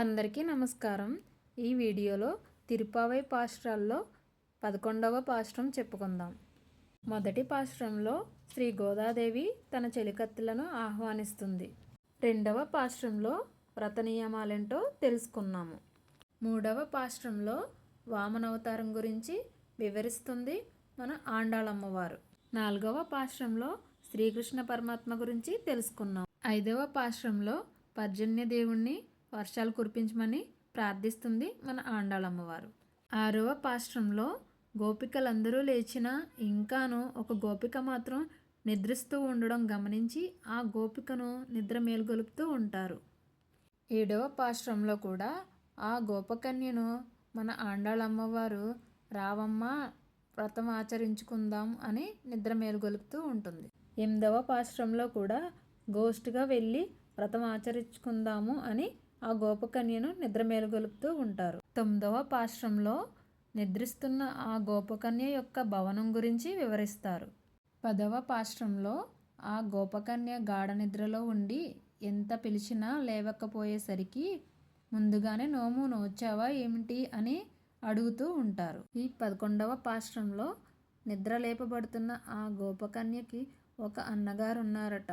అందరికీ నమస్కారం. ఈ వీడియోలో తిరుపావై పాశ్రాల్లో పదకొండవ పాశ్రం చెప్పుకుందాం. మొదటి పాశ్రంలో శ్రీ గోదాదేవి తన చెలికత్తులను ఆహ్వానిస్తుంది. రెండవ పాశ్రంలో వ్రత నియమాలేంటో తెలుసుకున్నాము. మూడవ పాశ్రంలో వామనవతారం గురించి వివరిస్తుంది మన ఆండాళమ్మవారు. నాలుగవ పాశ్రంలో శ్రీకృష్ణ పరమాత్మ గురించి తెలుసుకున్నాం. ఐదవ పాశ్రంలో పర్జన్య దేవుణ్ణి వర్షాలు కురిపించమని ప్రార్థిస్తుంది మన ఆండాళమ్మవారు. ఆరవ పాశ్రంలో గోపికలందరూ లేచినా ఇంకాను ఒక గోపిక మాత్రం నిద్రిస్తూ ఉండడం గమనించి ఆ గోపికను నిద్ర మేల్గొలుపుతూ ఉంటారు. ఏడవ పాశ్రంలో కూడా ఆ గోపకన్యను మన ఆండాళమ్మవారు రావమ్మ వ్రతం ఆచరించుకుందాం అని నిద్ర మేలుగొలుపుతూ ఉంటుంది. ఎనిమిదవ పాశ్రంలో కూడా గోష్ఠిగా వెళ్ళి వ్రతం ఆచరించుకుందాము అని ఆ గోపకన్యను నిద్ర మేలుగొలుపుతూ ఉంటారు. తొమ్మిదవ పాశ్రంలో నిద్రిస్తున్న ఆ గోపకన్య యొక్క భవనం గురించి వివరిస్తారు. పదవ పాశ్రంలో ఆ గోపకన్య గాఢ నిద్రలో ఉండి ఎంత పిలిచినా లేవకపోయేసరికి ముందుగానే నోము నోచావా? ఏమిటి? అని అడుగుతూ ఉంటారు. ఈ పదకొండవ పాశ్రంలో నిద్ర లేపబడుతున్న ఆ గోపకన్యకి ఒక అన్నగారు ఉన్నారట.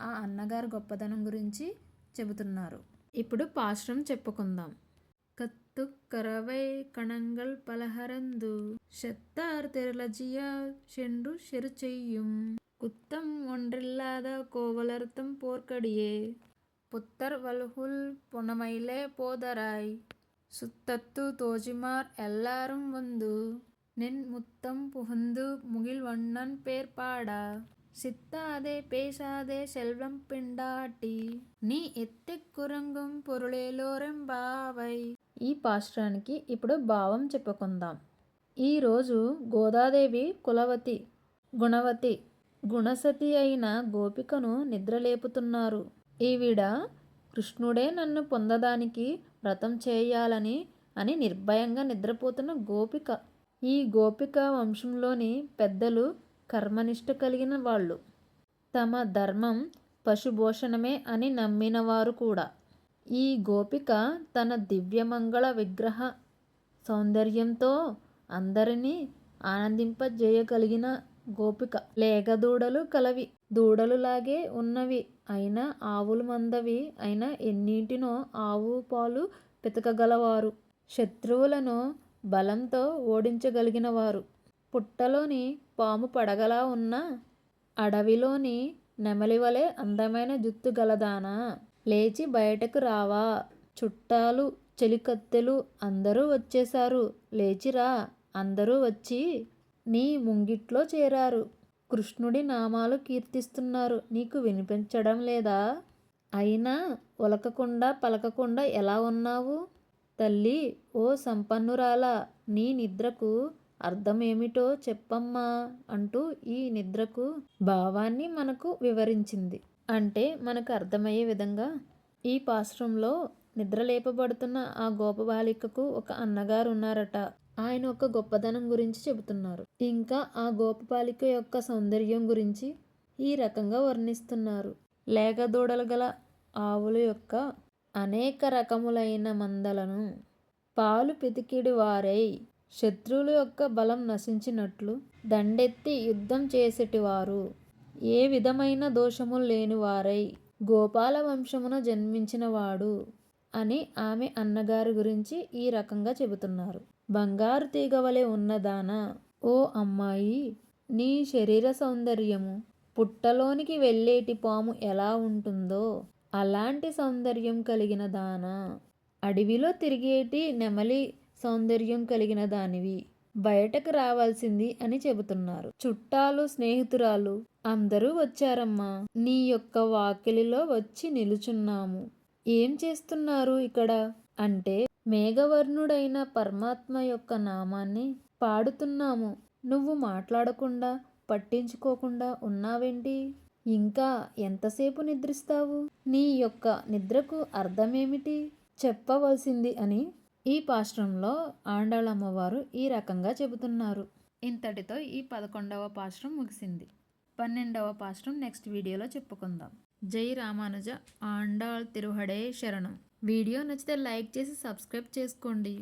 ఆ అన్నగారు గొప్పదనం గురించి చెబుతున్నారు. ఇప్పుడు పాశ్రం చెప్పుకుందాం கத்து கரவை கணங்கள் பலஹரந்து செத்தார் திரளஜிய சென்று செரு செய்யும் குத்தம் ஒன்றில்லாத கோவலர்த்தம் போர்க்கடியே புத்தர் வலுகுல் புனமையிலே போதராய் சுத்தத்து தோஜிமார் எல்லாரும் வந்து நின் முத்தம் புகுந்து முகில்வண்ணன் பேர் பாடா சித்தாதே பேசாதே செல்வம் பிண்டாட்டி నీ ఎత్తె కురంగం పొరుళేలోరెంబావై ఈ పాశ్రానికి ఇప్పుడు భావం చెప్పుకుందాం ఈరోజు గోదాదేవి కులవతి గుణవతి గుణసతి అయిన గోపికను నిద్రలేపుతున్నారు ఈవిడ కృష్ణుడే నన్ను పొందడానికి వ్రతం చేయాలని అని నిర్భయంగా నిద్రపోతున్న గోపిక ఈ గోపిక వంశంలోని పెద్దలు కర్మనిష్ట కలిగిన వాళ్ళు. తమ ధర్మం పశుభూషణమే అని నమ్మినవారు కూడా. ఈ గోపిక తన దివ్యమంగళ విగ్రహ సౌందర్యంతో అందరినీ ఆనందింపజేయగలిగిన గోపిక. లేగ దూడలు కలవి. దూడలులాగే ఉన్నవి అయినా ఆవులు మందవి అయినా ఎన్నింటినో ఆవు పాలు పితకగలవారు. శత్రువులను బలంతో ఓడించగలిగిన వారు పుట్టలోని పాము పడగలా ఉన్న అడవిలోని నెమలి వలె అందమైన జుత్తు గలదానా? లేచి బయటకు రావా. చుట్టాలు చెలికత్తెలు అందరూ వచ్చేశారు. లేచిరా అందరూ వచ్చి నీ ముంగిట్లో చేరారు. కృష్ణుడి నామాలు కీర్తిస్తున్నారు. నీకు వినిపించడం లేదా? అయినా ఉలకకుండా పలకకుండా ఎలా ఉన్నావు? తల్లి ఓ సంపన్నురాలా నీ నిద్రకు అర్థమేమిటో చెప్పమ్మా అంటూ ఈ నిద్రకు భావాన్ని మనకు వివరించింది. అంటే మనకు అర్థమయ్యే విధంగా ఈ పాశ్రంలో నిద్రలేపబడుతున్న ఆ గోపబాలికకు ఒక అన్నగారు ఉన్నారట. ఆయన ఒక గొప్పదనం గురించి చెబుతున్నారు. ఇంకా ఆ గోపబాలిక యొక్క సౌందర్యం గురించి ఈ రకంగా వర్ణిస్తున్నారు. లేగ దూడలు గల ఆవుల యొక్క అనేక రకములైన మందలను పాలు పితికిడి వారై శత్రువుల యొక్క బలం నశించినట్లు దండెత్తి యుద్ధం చేసేటివారు. ఏ విధమైన దోషము లేనివారై గోపాల వంశమున జన్మించినవాడు అని ఆమె అన్నగారి గురించి ఈ రకంగా చెబుతున్నారు. బంగారు తీగవలె ఉన్నదాన ఉన్నదానా ఓ అమ్మాయి నీ శరీర సౌందర్యము పుట్టలోనికి వెళ్ళేటి పాము ఎలా ఉంటుందో అలాంటి సౌందర్యం కలిగిన దానా. అడవిలో తిరిగేటి నెమలి సౌందర్యం కలిగిన దానివి. బయటకు రావాల్సింది అని చెబుతున్నారు. చుట్టాలు స్నేహితురాలు అందరూ వచ్చారమ్మా. నీ యొక్క వాకిలిలో వచ్చి నిలుచున్నాము. ఏం చేస్తున్నారు ఇక్కడ? అంటే మేఘవర్ణుడైన పరమాత్మ యొక్క నామాన్ని పాడుతున్నాము. నువ్వు మాట్లాడకుండా పట్టించుకోకుండా ఉన్నావేంటి? ఇంకా ఎంతసేపు నిద్రిస్తావు? నీ యొక్క నిద్రకు అర్థమేమిటి? చెప్పవలసింది అని ఈ పాశ్రంలో ఆండాళమ్మవారు ఈ రకంగా చెబుతున్నారు. ఇంతటితో ఈ పదకొండవ పాశ్రం ముగిసింది. పన్నెండవ పాశ్రం నెక్స్ట్ వీడియోలో చెప్పుకుందాం. జై రామానుజ ఆండాళ్ తిరుహడే శరణం. వీడియో నచ్చితే లైక్ చేసి సబ్స్క్రైబ్ చేసుకోండి.